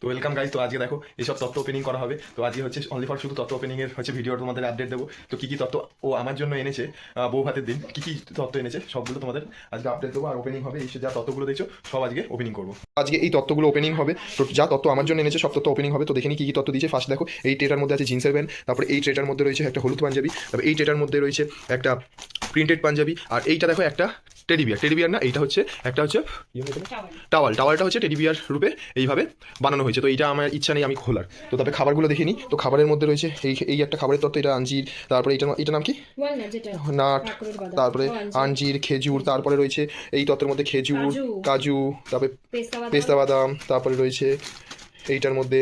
তো welcome guys তো আজকে দেখো এইসব তত্ত্ব ওপেনিং করা হবে। তো আজকে হচ্ছে অনলি ফর শুধু তত্ত্ব ওপেনিং এর হচ্ছে ভিডিও তোমাদের আপডেট দেবো। তো কি কি তত্ত্ব ও আমার জন্য এনেছে বউ ভাতের দিন, কি কি তত্ত্ব এনেছে, সবগুলো তোমাদের আজকে আপডেট দেবো। আর ওপেনিং হবে এই যা তত্ত্বগুলো দেখছ, সব আজকে ওপেনিং করব। আজকে এই তত্ত্বগুলো ওপেনিং হবে, তো যা তত্ত্ব আমার জন্য এনেছে, সব তত্ত্ব ওপেনিং হবে। তো দেখে নি কি কি তত্ত্ব দিয়েছে। ফার্স্ট দেখো, এই ট্রেটার মধ্যে আছে জিন্সের প্যান্ট, তারপরে এই ট্রেটার মধ্যে রয়েছে একটা হলুদ পাঞ্জাবি, তারপরে এই ট্রেটার মধ্যে রয়েছে একটা প্রিন্টেড পাঞ্জাবি, আর এইটা দেখো একটা টেডি বিয়ার টেডি বিয়ার না এইটা হচ্ছে একটা হচ্ছে টাওয়াল টাওয়ালটা হচ্ছে টেডি বিয়ার রূপে এইভাবে বানানো হয়েছে। তো এইটা আমার ইচ্ছা নেই আমি খোলার। তো তারপরে খাবারগুলো দেখে নিই। তো খাবারের মধ্যে রয়েছে এই এই একটা খাবারের তত্ত্ব এটা আঞ্জির তারপরে এটা এটা নাম কি? নাট তারপরে আঞ্জির। খেজুর তারপরে রয়েছে এই তত্ত্বের মধ্যে খেজুর। কাজু। তারপরে পেস্তা বাদাম তারপরে রয়েছে এইটার মধ্যে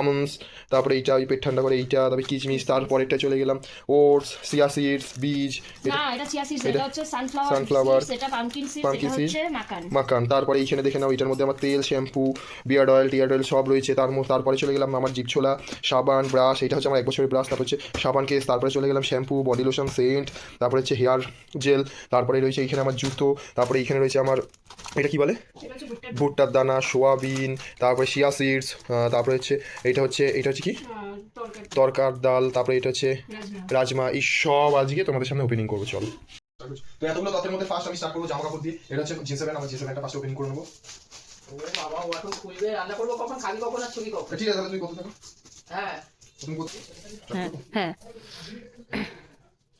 আমন্ডস তারপরে এইটা ওই পেট ঠান্ডা করে এইটা তারপরে কিচমিচ তারপর তারপরেরটা চলে গেলাম। ওটস সিয়া সিডস বীজ এটা এটা এটা সানফ্লাওয়ার পামকিন এটা হচ্ছে মাকান তারপরে এইখানে দেখে নাও এটার মধ্যে আমার তেল শ্যাম্পু বিয়ার্ড অয়েল টিয়ার্ড অয়েল সব রয়েছে। তার মধ্যে তারপরে চলে গেলাম আমার জিপ ছোলা সাবান ব্রাশ এটা হচ্ছে আমার এক বছরের ব্রাশ তারপর হচ্ছে সাবান কেস তারপরে চলে গেলাম শ্যাম্পু বডি লোশন সেন্ট তারপরে হচ্ছে হেয়ার জেল তারপরে রয়েছে এইখানে আমার জুতো তারপরে এইখানে রয়েছে আমার এটা কি বলে? ভুট্টার ভুট্টার দানা সোয়াবিন তারপরে শিয়া সিডস তারপরে হচ্ছে এটা হচ্ছে এটা হচ্ছে কি? তরকার। ডাল তারপরে এটা হচ্ছে রাজমা। এই সব আজকে তোমাদের সামনে ওপেনিং করব চল। তো এতগুলো তত্ত্বের মধ্যে ফার্স্ট আমি স্টার্ট করব জামা কাপড় দিয়ে। এটা হচ্ছে জিন্সের প্যান্ট আমার জিন্সের প্যান্টটা ফার্স্ট ওপেনিং করে নেব। বাবা ও এখন খুলবে রান্না করব কখন? খাবি কখন আর ছবি কখন? ঠিক আছে তুমি করতে থাকো। হ্যাঁ। তুমি করতে। হ্যাঁ হ্যাঁ।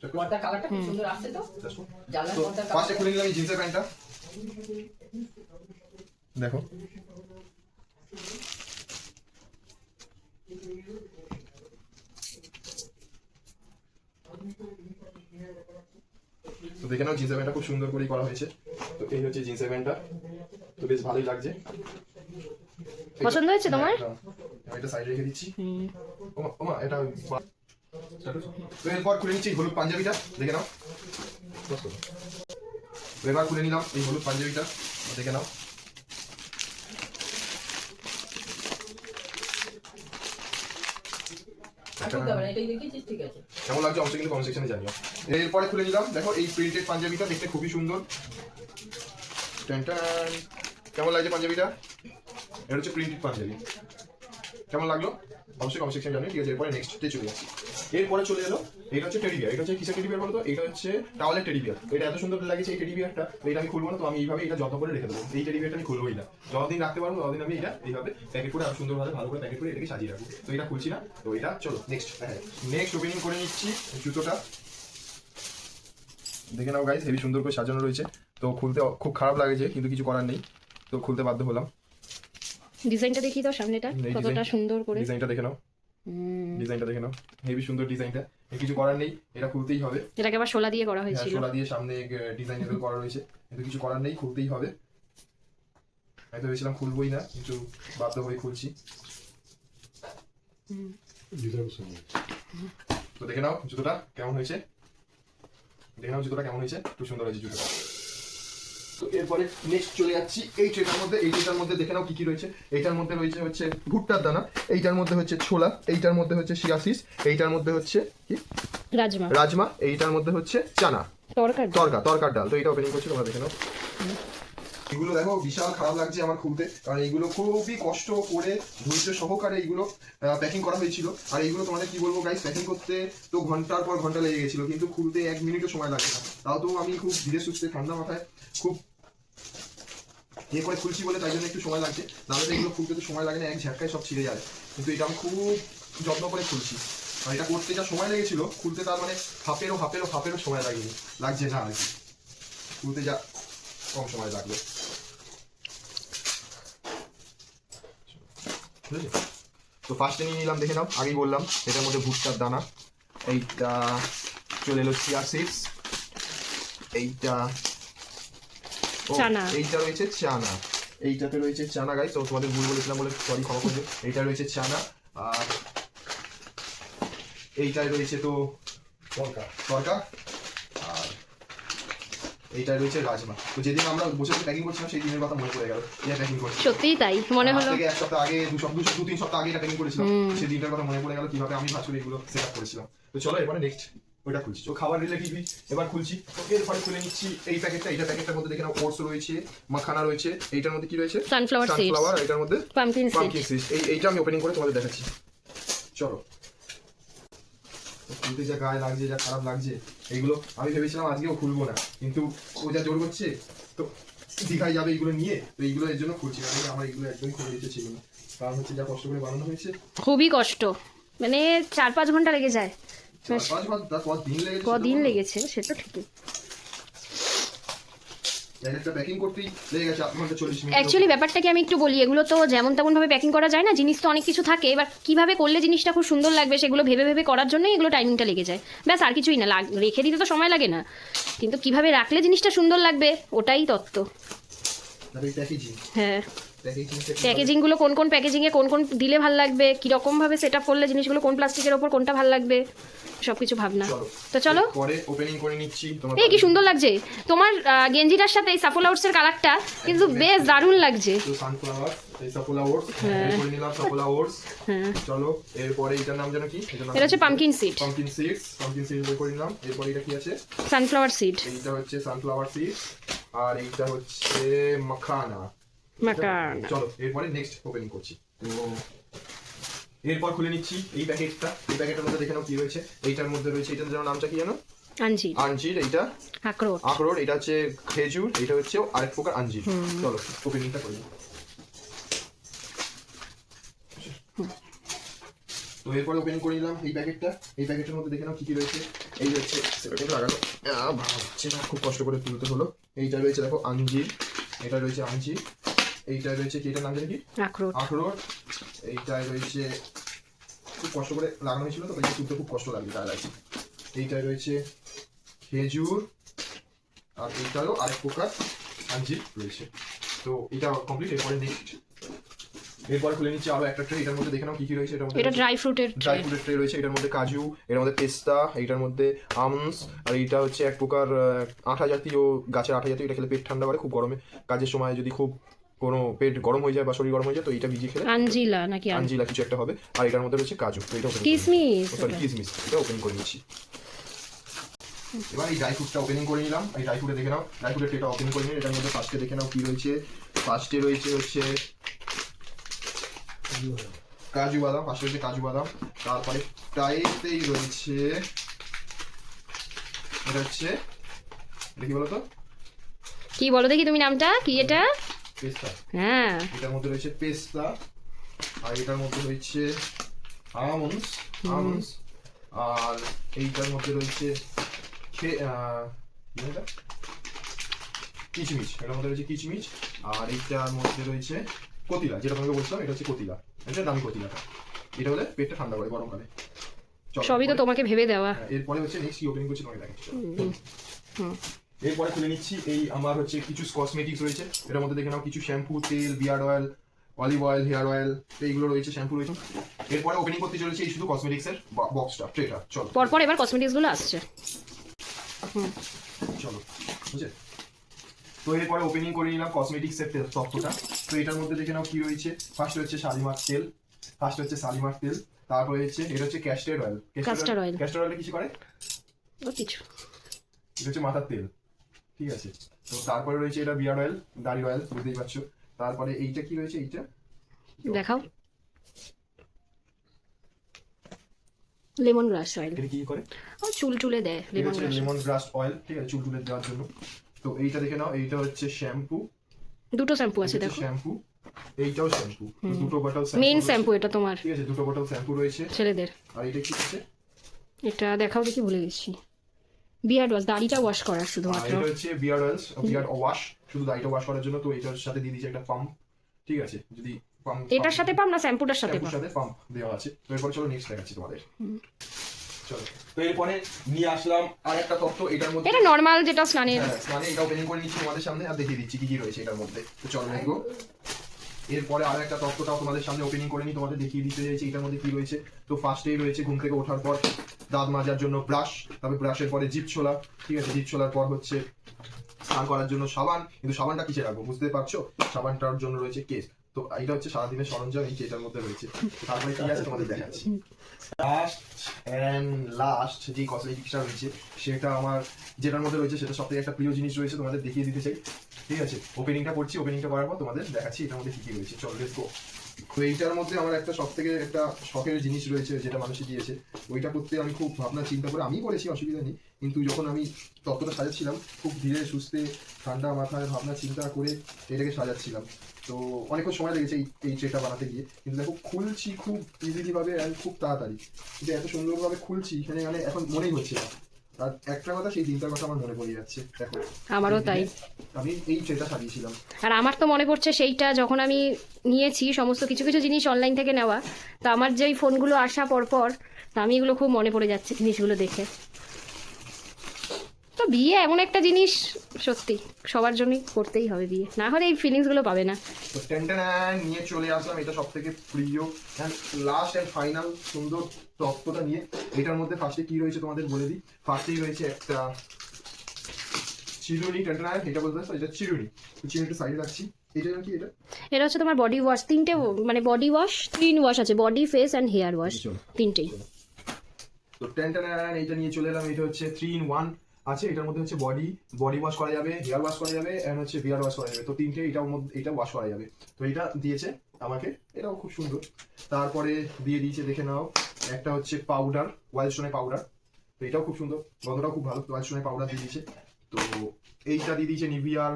পর্দার কালারটা খুব সুন্দর আসছে তো? জানলার তো পর্দার ফার্স্টে খুলে নিলাম জিন্সের প্যান্টটা দেখো। তো দেখে নাও জিন্স প্যান্টটা খুব সুন্দর করেই করা হয়েছে। তো এই হচ্ছে জিন্স প্যান্টটা তো বেশ ভালোই লাগছে। পছন্দ হয়েছে তোমার? হ্যাঁ, আমি এটা সাইডে রেখে দিচ্ছি। ওমা ওমা এটা তো এরপর খুলে নিচ্ছি হলুদ পাঞ্জাবিটা। দেখে নাও। তো এবার খুলে নিলাম এই হলুদ পাঞ্জাবিটা। দেখে নাও আর করতে হবে না এটাই দেখিয়েছিস ঠিক আছে কেমন লাগছে? অবশ্যই কিন্তু কমেন্ট সেকশনে জানিও। এরপরে খুলে নিলাম। দেখো এই প্রিন্টেড পাঞ্জাবিটা দেখতে খুবই সুন্দর। কেমন লাগছে পাঞ্জাবিটা? এটা হচ্ছে প্রিন্টেড পাঞ্জাবি। কেমন লাগল? অবশ্যই কমেন্ট সেকশনে জানিও। ঠিক আছে, এরপরে নেক্সট চলে যাচ্ছি। এরপরে চলে এলো এটা হচ্ছে টেডি বিয়ার এটা হচ্ছে কিসের টেডি বিয়ার বলতো? এটা হচ্ছে টাওয়ালের টেডি বিয়ার এটা এত সুন্দর লাগছে এই টেডি বিয়ারটা এটা আমি খুলবো না, তো আমি এইভাবে এটা যত্ন করে রেখে দেবো। এই টেডি বিয়ারটা আমি খুলবোই না। যতদিন রাখতে পারব, ততদিন আমি এটা এইভাবে প্যাকেট করে আরও সুন্দরভাবে, ভালো করে প্যাকেট করে এটাকে সাজিয়ে রাখব। তো এটা খুলছি না, তো এটা চলো নেক্সট হ্যাঁ নেক্সট ওপেনিং করে নিচ্ছি জুতোটা। দেখে নাও গাইজ হেভি সুন্দর করে সাজানো রয়েছে। তো খুলতে খুব খারাপ লাগছে, কিন্তু কিছু করার নেই। তো খুলতে বাধ্য হলাম। ডিজাইনটা দেখি তো সামনেটা কতটা সুন্দর করে। ডিজাইনটা দেখে নাও। ডিজাইনটা দেখে নাও। হেভি সুন্দর ডিজাইনটা। কিছু করার নেই এটা খুলতেই হবে। এটাকে আবার শোলা দিয়ে করা হ্যাঁ, হয়েছিল। শোলা দিয়ে সামনে ডিজাইন করা রয়েছে। কিন্তু কিছু করার নেই খুলতেই হবে। আমি তো ভেবেছিলাম খুলবোই না কিন্তু বাধ্য হয়ে খুলছি। তো দেখে নাও জুতোটা কেমন হয়েছে। দেখে নাও জুতোটা কেমন হয়েছে। খুব সুন্দর হয়েছে জুতোটা। তো এরপরে নেক্সট চলে যাচ্ছি। এই ট্রেটার মধ্যে এই ট্রেটার মধ্যে দেখে নাও কি কি রয়েছে। এইটার মধ্যে রয়েছে হচ্ছে ভুট্টার দানা এইটার মধ্যে হচ্ছে ছোলা এইটার মধ্যে হচ্ছে শিয়াসিস এইটার মধ্যে হচ্ছে কি? রাজমা। রাজমা এইটার মধ্যে হচ্ছে চানা। তরকারি। তরকা তরকার ডাল। তো এটা ওপেনিং করছি তোমরা দেখে নাও। এগুলো দেখো বিশাল খারাপ লাগছে আমার খুলতে। কারণ এইগুলো খুবই কষ্ট করে ধৈর্য সহকারে এইগুলো প্যাকিং করা হয়েছিল। আর এইগুলো তোমাদের কি বলব গাইস প্যাকিং করতে তো ঘণ্টার পর ঘণ্টা লেগে গেছিল। কিন্তু খুলতে এক মিনিটও সময় লাগে না। তাও তো আমি খুব ধীরে সুস্থে ঠান্ডা মাথায় খুব ইয়ে করে খুলছি বলে তাই জন্য একটু সময় লাগছে। নাহলে এগুলো খুলতে তো সময় লাগে না, এক ঝাটকায় সব ছিঁড়ে যায়। কিন্তু এটা আমি খুব যত্ন করে খুলছি। আর এটা করতে যা সময় লেগেছিল, খুলতে তার মানে হাফেরও হাফেরও হাফেরও সময় লাগেনি। লাগছে না আর কি। খুলতে যা কম সময় লাগল? তো ফার্স্টে নিয়ে নিলাম, দেখে নাও। আগেই বললাম, এটার মধ্যে ভুট্টার দানা। এইটা চলে এলো চিয়া সিডস এইটা চানা। এইটা রয়েছে চানা। এইটাতে রয়েছে চানা গাই তো তোমাদের ভুল বলেছিলাম বলে সরি ক্ষমা করবে এইটা রয়েছে চানা আর এইটায় রয়েছে তো তরকা। তরকা আর এইটায় রয়েছে রাজমা। তো যেদিন আমরা বসে বসে প্যাকিং করছিলাম সেই দিনের কথা মনে পড়ে গেল। এটা প্যাকিং করছি। সত্যিই তাই মনে হলো। থেকে এক সপ্তাহ আগে দু সপ্তাহ দু তিন সপ্তাহ আগে এটা প্যাকিং করেছিলাম। সেই দিনটার কথা মনে পড়ে গেল কীভাবে আমি ভাঁচুর এগুলো সেট আপ করেছিলাম। তো চলো এবারে নেক্সট ওটা খুলছি। তো খাবার এবার খুলছি। তো এরপরে খুলে নিচ্ছি এই প্যাকেটটা এইটা প্যাকেটটার মধ্যে দেখে নাও ওটস রয়েছে মাখানা রয়েছে এইটার মধ্যে কি রয়েছে? Seeds. সানফ্লাওয়ার এটার মধ্যে সিড সিড এই এইটা আমি ওপেনিং করে তোমাদের দেখাচ্ছি। চলো। খুলতে যা গায়ে লাগছে যা খারাপ লাগছে এইগুলো আমি ভেবেছিলাম আজকেও খুলবো না কিন্তু ও যা জোর করছে তো দীঘায় যাবে এইগুলো নিয়ে তো এইগুলো এর জন্য খুলছি আমি আমার এইগুলো একদমই খুলে দিতে ছিল না। কারণ হচ্ছে যা কষ্ট করে বানানো হয়েছে। খুবই কষ্ট। মানে চার পাঁচ ঘণ্টা লেগে যায়। কদিন লেগেছে সেটা ঠিকই। অ্যাকচুয়ালি ব্যাপারটা কি আমি একটু বলি এগুলো তো যেমন তেমন ভাবে প্যাকিং করা যায় না জিনিস তো অনেক কিছু থাকে। এবার কীভাবে করলে জিনিসটা খুব সুন্দর লাগবে সেগুলো ভেবে ভেবে করার জন্যই এগুলো টাইমিংটা লেগে যায়। ব্যাস আর কিছুই না রেখে দিতে তো সময় লাগে না। কিন্তু কীভাবে রাখলে জিনিসটা সুন্দর লাগবে ওটাই তত্ত্ব। হ্যাঁ। প্যাকেজিংগুলো কোন কোন প্যাকেজিংয়ে কোন কোন দিলে ভালো লাগবে কীরকমভাবে সেট আপ করলে জিনিসগুলো কোন প্লাস্টিকের ওপর কোনটা ভালো লাগবে সব কিছু ভাবনা তো চলো। পরে ওপেনিং করে নিচ্ছি তোমার এই কি সুন্দর লাগছে। তোমার গেঞ্জিটার সাথে এই সাফোলা ওটসের কালারটা কিন্তু বেশ দারুণ লাগছে। তো সানফ্লাওয়ার এই সাফোলা ওটস করে নিলাম সাফোলা ওটস হ্যাঁ। চলো এরপরে এটার নাম যেন কি? এটা হচ্ছে pumpkin seed pumpkin seeds pumpkin seeds বের করে নিলাম। এরপরে এটা কি আছে? সানফ্লাওয়ার সিড এইটা হচ্ছে সানফ্লাওয়ার সিডস আর এইটা হচ্ছে মাখানা। মাকান চলো এরপরে নেক্সট ওপেনিং করছি তো এরপর খুলে নিচ্ছি এই প্যাকেটটা এই প্যাকেটের মধ্যে দেখে নাও কি রয়েছে এইটার মধ্যে রয়েছে এটার যেন নামটা কি জানো আঞ্জির আঞ্জির এইটা আখরোট আখরোট এটা হচ্ছে খেজুর এটা হচ্ছে আরেক প্রকার আঞ্জির চলো ওপেনিংটা করি তো এরপরে ওপেন করে নিলাম এই প্যাকেটটা এই প্যাকেটের মধ্যে দেখে নাও কি কি রয়েছে এই হচ্ছে সেটা কিন্তু লাগানো হচ্ছে না খুব কষ্ট করে তুলতে হলো এইটা রয়েছে দেখো আঞ্জির এটা রয়েছে আঞ্জির এইটা রয়েছে কি এটার নাম জানি কি? আখরোট। আখরোট। এইটায় রয়েছে খুব কষ্ট করে লাগানো হয়েছিল তো তাই তুলতে খুব কষ্ট লাগবে তাই লাগছে এইটায় রয়েছে খেজুর আর এইটারও আরেক প্রকার আঞ্জির রয়েছে। তো এটা কমপ্লিট এরপরে নেক্সট এরপরে খুলে নিচ্ছি আরও একটা ট্রে এটার মধ্যে দেখে নাও কি কি রয়েছে এটার মধ্যে এটা ড্রাই ফ্রুটের ড্রাই ফ্রুটের ট্রে রয়েছে এটার মধ্যে কাজু এটার মধ্যে পেস্তা এইটার মধ্যে আমন্ডস আর এইটা হচ্ছে এক প্রকার আঠা জাতীয় গাছের আঠা জাতীয় এটা খেলে পেট ঠান্ডা করে খুব গরমে। কাজের সময় যদি খুব কোনো পেট গরম হয়ে যায় বা শরীর গরম হয়ে যায় তো এইটা ভিজিয়ে খেলে আঞ্জিলা নাকি আঞ্জিলা কিছু একটা হবে। আর এটার মধ্যে রয়েছে কাজু তো এটা কিসমিস সরি কিসমিস এটা ওপেন করে নিচ্ছি। এবার এই ড্রাই ফ্রুটটা ওপেনিং করে নিলাম। এই ড্রাই ফ্রুটে দেখে নাও ড্রাই ফ্রুটের ট্রেটা ওপেন করে নিই এটার মধ্যে ফার্স্টে দেখে নাও কি রয়েছে। ফার্স্টে রয়েছে হচ্ছে কাজু বাদাম ফার্স্টে রয়েছে কাজু বাদাম। তারপরে টাইতেই রয়েছে এটা হচ্ছে দেখি বলো তো কি বলো দেখি তুমি নামটা কি এটা? পেস্তা। হ্যাঁ। এটার মধ্যে রয়েছে পেস্তা আর এটার মধ্যে রয়েছে আমন্ডস আমন্ডস আর এইটার মধ্যে রয়েছে? কিচমিচ এটার মধ্যে রয়েছে কিচমিচ আর এইটার মধ্যে রয়েছে কতিলা যেটা তোমাকে বলছিলাম এটা হচ্ছে কতিলা। এটা দামি কতিলাটা। এটা হলে পেটটা ঠান্ডা করে গরমকালে সবই তো তোমাকে ভেবে দেওয়া। হ্যাঁ, এরপরে হচ্ছে নেক্সট কি ওপেনিং করছি তোমাকে দেখাচ্ছি হুম। এরপরে খুলে নিচ্ছি এই আমার হচ্ছে কিছু কসমেটিক্স রয়েছে। এটার মধ্যে দেখে নাও কিছু শ্যাম্পু তেল beard oil olive oil hair oil এইগুলো রয়েছে শ্যাম্পু রয়েছে। এরপরে ওপেনিং করতে চলেছে এই শুধু কসমেটিক্স এর বক্সটা ট্রেটা চলো। পরপর এবার কসমেটিক্সগুলো আসছে। চলো বুঝে তো এরপরে ওপেনিং করে নিলাম কসমেটিক্স এর তেল তত্ত্বটা। তো এটার মধ্যে দেখে নাও কি রয়েছে। ফার্স্ট হচ্ছে শালিমার তেল ফার্স্ট হচ্ছে শালিমার তেল তারপরে হচ্ছে এটা হচ্ছে castor oil Castor oil. Castor oil কিছু করে? ও কিছু। এটা হচ্ছে মাথার তেল। ঠিক আছে? তো তারপরে রয়েছে এটা বিয়ার্ড অয়েল দাড়ি অয়েল বুঝতেই পারছ? তারপরে এইটা কি রয়েছে এইটা? দেখাও। Lemon grass oil. এটা কি করে? ও চুল চুলে দেয় lemon grass. Lemon grass oil ঠিক আছে চুল টুলে দেওয়ার জন্য। তো এইটা দেখে নাও এইটা হচ্ছে শ্যাম্পু। দুটো শ্যাম্পু আছে দেখো। শ্যাম্পু এইটাও শ্যাম্পু। দুটো বটল মেইন শ্যাম্পু শ্যাম্পু এটা তোমার। ঠিক আছে দুটো বটল শ্যাম্পু রয়েছে। ছেলেদের। আর এটা কি আছে এটা দেখাও দেখি ভুলে গেছি। বিয়ার্ড ওয়াশ দাড়িটা ওয়াশ করার আর শুধুমাত্র। এটা হচ্ছে বিয়ার্ড অয়েলস বিয়ার্ড ওয়াশ শুধু দাড়িটা ওয়াশ করার জন্য তো এটার সাথে দিয়ে দিয়েছে একটা পাম্প ঠিক আছে? যদি পাম্প এটার সাথে পাম্প না শ্যাম্পুটার সাথে শ্যাম্পুর পাম সাথে পাম্প দেওয়া আছে। তো এরপর চলো নেক্সট দেখাচ্ছি তোমাদের। চলো তো এরপরে নিয়ে আসলাম আর একটা তত্ত্ব এটার মধ্যে এটা নর্মাল যেটা স্নানের হ্যাঁ, মানে এটা ওপেনিং করে নিচ্ছি তোমাদের সামনে আর দেখিয়ে দিচ্ছি কি কি রয়েছে এটার মধ্যে। তো চলো দেখো এরপরে আর একটা তত্ত্বটাও তোমাদের সামনে ওপেনিং করে নিই, তোমাদের দেখিয়ে দিতে চাইছি এটার মধ্যে কি রয়েছে। তো ফার্স্টেই রয়েছে ঘুম থেকে ওঠার পর দাঁত মাজার জন্য ব্রাশ তারপরে ব্রাশের পরে জিপ ছোলা, ঠিক আছে? জিপ ছোলার পর হচ্ছে স্নান করার জন্য সাবান, কিন্তু সাবানটা কিসে রাখব, বুঝতে পারছ? সাবানটার জন্য রয়েছে কেস তো এটা হচ্ছে সারাদিনের সরঞ্জাম, এই যেটার মধ্যে রয়েছে। তারপরে কি আছে তোমাদের দেখাচ্ছি। লাস্ট অ্যান্ড লাস্ট যে কসমেটিক্সটা রয়েছে, সেটা আমার, যেটার মধ্যে রয়েছে, সেটা সব থেকে একটা প্রিয় জিনিস রয়েছে, তোমাদের দেখিয়ে দিতে চাই। ঠিক আছে ওপেনিংটা করছি ওপেনিংটা করার পর তোমাদের দেখাচ্ছি এটার মধ্যে কি কি রয়েছে। চলো লেটস গো তো এইটার মধ্যে আমার একটা সব থেকে একটা শখের জিনিস রয়েছে যেটা মানুষে দিয়েছে। ওইটা করতে আমি খুব ভাবনা, চিন্তা করে আমি করেছি অসুবিধা নেই। কিন্তু যখন আমি তত্ত্বটা সাজাচ্ছিলাম, খুব ধীরে, সুস্থে, ঠান্ডা মাথায় ভাবনা, চিন্তা করে এটাকে সাজাচ্ছিলাম। তো অনেকক্ষণ সময় লেগেছে এই এই ট্রেটা বানাতে গিয়ে। কিন্তু দেখো, খুলছি খুব ইজিলিভাবে অ্যান্ড খুব তাড়াতাড়ি। কিন্তু এত সুন্দরভাবে খুলছি, এখানে মানে এখন মনেই হচ্ছে না। আর একটা কথা সেই দিনটার কথা আমার মনে পড়ে যাচ্ছে দেখো। আমারও তাই। আমি এই ট্রেটা সাজিয়েছিলাম। আর আমার তো মনে পড়ছে সেইটা যখন আমি নিয়েছি সমস্ত কিছু কিছু জিনিস অনলাইন থেকে নেওয়া তো আমার যেই ফোনগুলো আসা পরপর তো আমি এগুলো খুব মনে পড়ে যাচ্ছে জিনিসগুলো দেখে। তো বিয়ে এমন একটা জিনিস সত্যি সবার জন্যই করতেই হবে বিয়ে। না হলে এই ফিলিংসগুলো পাবে না। তো নিয়ে চলে আসলাম এটা সব থেকে প্রিয় লাস্ট অ্যান্ড ফাইনাল সুন্দর তত্ত্বটা নিয়ে এটার মধ্যে ফার্স্টে কি রয়েছে তোমাদের বলে দিই। ফার্স্টেই রয়েছে একটা চিরুনি টেনটেন এটা বলতে পারছ এটা চিরুনি। চিরুনিটা সাইডে রাখছি। এটা কি এটা? এটা হচ্ছে তোমার বডি ওয়াশ তিনটে মানে body wash three in wash আছে body face and hair wash তিনটেই। তো টেনটেন এইটা নিয়ে চলে এলাম এটা হচ্ছে থ্রি ইন ওয়ান আছে এটার মধ্যে হচ্ছে বডি বডি ওয়াশ করা যাবে হেয়ার ওয়াশ করা যাবে এন্ড হচ্ছে বিয়ার ওয়াশ করা যাবে। তো তিনটে এটার মধ্যে এটা ওয়াশ করা যাবে। তো এটা দিয়েছে আমাকে এটাও খুব সুন্দর। তারপরে দিয়ে দিয়েছে দেখে নাও। একটা হচ্ছে পাউডার ওয়াইল্ড স্টোনের পাউডার তো এটাও খুব সুন্দর গন্ধটাও খুব ভালো ওয়াইল্ড স্টোনের পাউডার দিয়ে দিয়েছে। তো এইটা দিয়ে দিয়েছে নিভিয়ার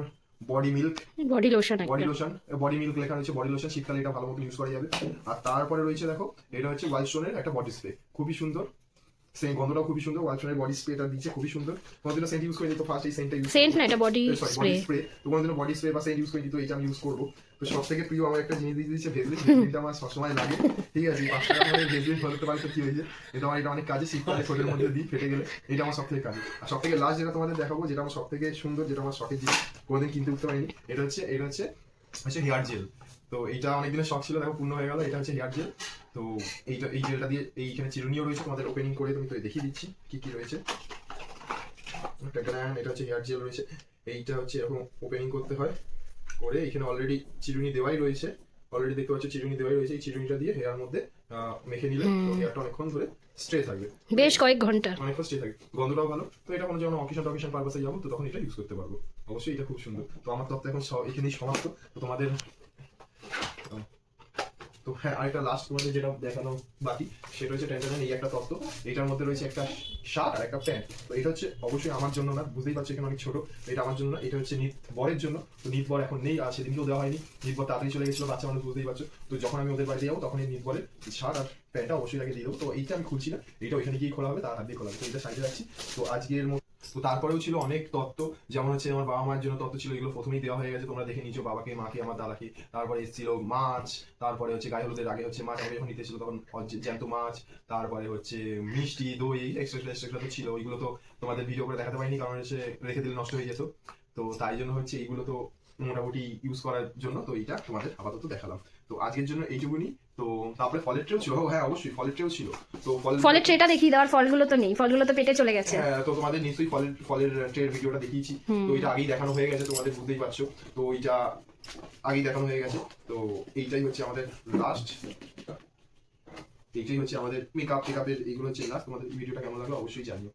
body milk body lotion body lotion body milk লেখা রয়েছে বডি লোশন শীতকালে এটা ভালো মতো ইউজ করা যাবে। আর তারপরে রয়েছে দেখো এটা হচ্ছে ওয়াইল্ড স্টোনের একটা বডি স্প্রে খুবই সুন্দর। সেই গন্ধটাও খুবই সুন্দর ওয়াইল্ড স্টোনের বডি স্প্রেটা দিচ্ছে খুবই সুন্দর। কোনোদিনও সেন্ট ইউজ করিনি তো ফার্স্ট এই সেন্টটা ইউজ সেন্ট না এটা বডি স্প্রে তো কোনোদিনও বডি স্প্রে বা সেন্ট ইউজ করিনি তো এটা আমি ইউজ করব। তো সব থেকে প্রিয় আমার একটা জিনিস দিয়ে দিচ্ছে ভেজলিন ভেজলিনটা আমার সবসময় লাগে। ঠিক আছে পাঁচ টাকা করে ভেজলিন বলতে পারি তো কি হয়েছে? এটা আমার এটা অনেক কাজে মধ্যে দিই ফেটে গেলে। এটা আমার সব থেকে কাজে। আর সব থেকে লাস্ট যেটা তোমাদের দেখাবো যেটা আমার সব থেকে সুন্দর যেটা আমার শখের জিনিস কোনোদিন কিনতে উঠতে পারিনি এটা হচ্ছে এটা হচ্ছে হচ্ছে হেয়ার জেল। তো এইটা অনেকদিনের শখ ছিল দেখো পূর্ণ হয়ে গেল এটা হচ্ছে হেয়ার জেল। তো এইটা এই জেলটা দিয়ে এইখানে চিরুনিও রয়েছে তোমাদের ওপেনিং করে তুমি তো দেখিয়ে দিচ্ছি কি কি রয়েছে। টাটান, এটা হচ্ছে হেয়ার জেল রয়েছে। এইটা হচ্ছে এরকম ওপেনিং করতে হয় করে এখানে অলরেডি চিরুনি দেওয়াই রয়েছে। অলরেডি দেখতে পাচ্ছ চিরুনি দেওয়াই রয়েছে। এই চিরুনিটা দিয়ে হেয়ার মধ্যে আহ, মেখে নিলে। হেয়ারটা অনেকক্ষণ ধরে স্ট্রে থাকবে। বেশ কয়েক ঘণ্টা। অনেকক্ষণ স্টে থাকে গন্ধটাও ভালো। তো এটা কোনো যখন অকেশন টকেশন পারপাসে যাব তো তখন এটা ইউজ করতে পারব। অবশ্যই এটা খুব সুন্দর। তো আমার তত্ত্ব এখন এখানেই সমাপ্ত। তো তোমাদের তো হ্যাঁ আরেকটা লাস্ট তোমাদের যেটা দেখানো বাকি, সেটা হচ্ছে টেন্টানের এই একটা তত্ত্ব। এটার মধ্যে রয়েছে একটা শার্ট আর একটা প্যান্ট তো এটা হচ্ছে অবশ্যই আমার জন্য না, বুঝতেই পারছ এখানে অনেক ছোট এটা আমার জন্য না এটা হচ্ছে নিত বরের জন্য। তো নিত বর এখন নেই, আর সেদিনকেও দেওয়া হয়নি। নিত বর তাড়াতাড়ি চলে গেছিল, বাচ্চা মানুষ বুঝতেই পারছ। তো যখন আমি ওদের বাড়িতে যাব তখন এই নিত বরের শার্ট আর প্যান্টটা অবশ্যই তাকে দিয়ে দেবো। তো এইটা আমি খুলছি না এটা ওইখানে গিয়ে খোলা হবে, তার হাত দিয়ে খোলা হবে। তো এটা সাইডে রাখছি। তো আজকের মতো তো তারপরেও ছিল অনেক তত্ত্ব, যেমন হচ্ছে আমার বাবা মায়ের জন্য তত্ত্ব ছিল, এগুলো প্রথমেই দেওয়া হয়ে গেছে, তোমরা দেখে নিচ্ছ বাবাকে, মাকে, আমার দাদাকে। তারপরে এসেছিল মাছ, তারপরে হচ্ছে গায়ে হলুদের আগে হচ্ছে মাছ আমি যখন তখন জ্যান্ত মাছ, তারপরে হচ্ছে মিষ্টি, দই এক্সট্রা এক্সট্রা তো ছিল, ওইগুলো তো তোমাদের ভিডিও করে দেখাতে পারিনি, কারণ হচ্ছে রেখে দিলে নষ্ট হয়ে যেত। তো তাই জন্য হচ্ছে এইগুলো তো মোটামুটি ইউজ করার জন্য তো এইটা তোমাদের আপাতত দেখালাম। তো আজকের জন্য এইটুকুনি তো তারপরে ফলের ট্রেও ছিল। হ্যাঁ অবশ্যই ফলের ট্রেও ছিল। তো ফলের ট্রেটা দেখিয়ে দেওয়ার ফলগুলো তো নেই। ফলগুলো তো পেটে চলে গেছে। হ্যাঁ তো তোমাদের নিশ্চয়ই ফলের ফলের ট্রের ভিডিওটা দেখিয়েছি। তো এটা আগেই দেখানো হয়ে গেছে তোমাদের বুঝতেই পারছ। তো এইটা আগেই দেখানো হয়ে গেছে। তো এইটাই হচ্ছে আমাদের লাস্ট এইটাই হচ্ছে আমাদের মেকআপ টেকআপের এইগুলো হচ্ছে লাস্ট তোমাদের ভিডিওটা কেমন লাগল অবশ্যই জানিও।